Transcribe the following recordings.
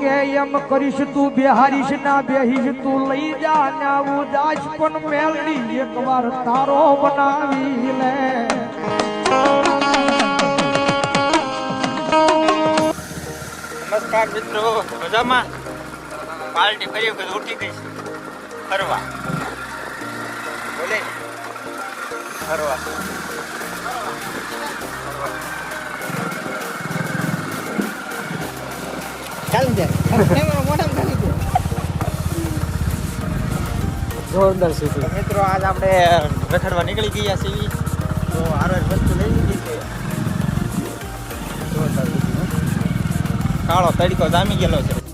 કે એમ કરીશ તું બેહારીશ ના બેહીશ, તું લઈ જા ને આવું જાશ પણ મેલડી, એકવાર તારો બનાવી લે. નમસ્કાર મિત્રો, મજામાં? પાર્ટી કરી વખત ઉઠી ગઈ ફરવા. બોલે. ફરવા. જોરદાર સીધી મિત્રો આજ આપણે રખડવા નીકળી ગયા છીએ. તો હારે વસ્તુ લઈ લીધી. કાળો તડકો જામી ગયેલો છે.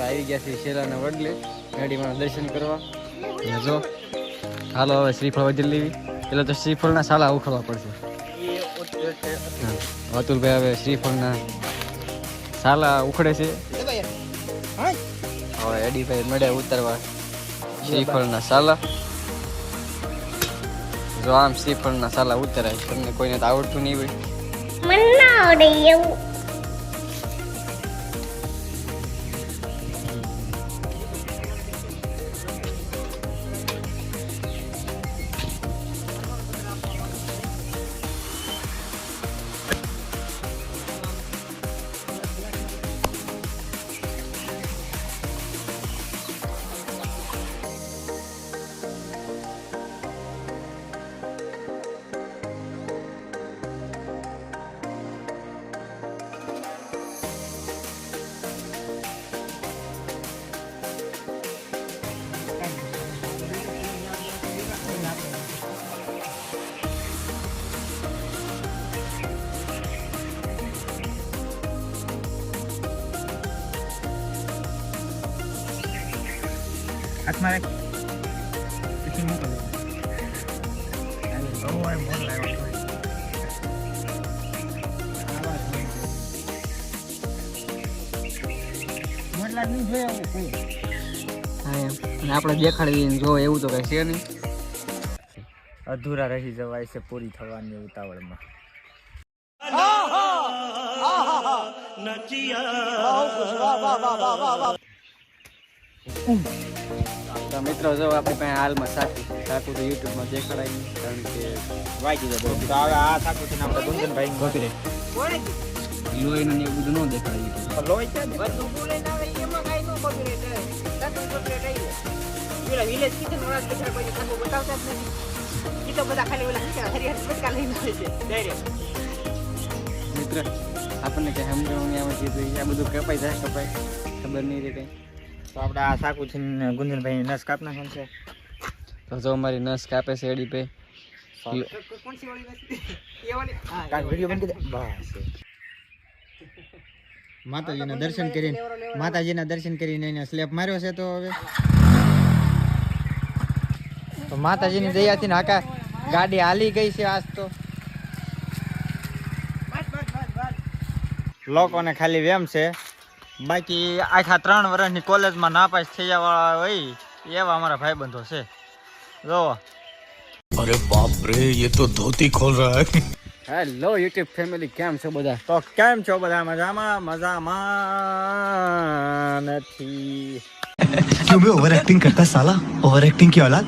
મિત્રો આવી ગયા છે શેરાના વડલે ગાડીમાં દર્શન કરવા. જો, હાલો હવે શ્રીફળ વધી લેવી. એટલે તો શ્રીફળના સાલા ઉખડવા પડશે. અતુલભાઈ હવે શ્રીફળના સાલા ઉખડે છે. હવે એડીભાઈ મળ્યા ઉતરવા શ્રીફળના સાલા. જો આમ શ્રીફળના સાલા ઉતરાય તમને કોઈને તો આવડતું નહીં હોય. મને આવડે એવું. રાખ પછી મોકલો લાવ્યો આપણે દેખાડી જો એવું તો કઈ છે નહીં. અધૂરા રહી જવાય છે પૂરી થવાની ઉતાવળમાં. તો મિત્રો જો આપણી પાસે હાલમાં સાકુ છે સાકુ તો યુટ્યુબમાં દેખાડાય નહીં કારણ કે વાંચી જતો તો હવે આ થાકું છે ને આપણે ગુંજનભાઈ ગોતી રે લોહીનું ને એવું બધું ન મિત્ર આપણને કઈ સમજાવવું નહીં આવે કીધું આ બધું કપાઈ જાય કપાય ખબર નહીં રહે કઈ. તો આપણે આ સાકું છે ગુંજનભાઈ નસ કાપ નાખવાનું છે. તો જો અમારી નસ કાપે છે એડી પે. માતાજીના દર્શન કરીને માતાજીના દર્શન કરીને એને સ્લેપ માર્યો છે તો હવે. તો માતાજીની દયાથી ને આકા ગાડી હાલી ગઈ છે આજ તો. લોકોને ખાલી વેમ છે. બાકી આખા ત્રણ વર્ષની કોલેજમાં નાપાસ થઈ જવાવાળા હોય એવા અમારા ભાઈબંધો છે જોવો अरे बाप रे ये तो धोती खोल रहा है હેલો યુટ્યુબ ફેમિલી કેમ છો બધા તો કેમ છો બધા મજામાં મજામાં નથી क्यों बे ओवर एक्टिंग करता है साला ओवर एक्टिंग की औलाद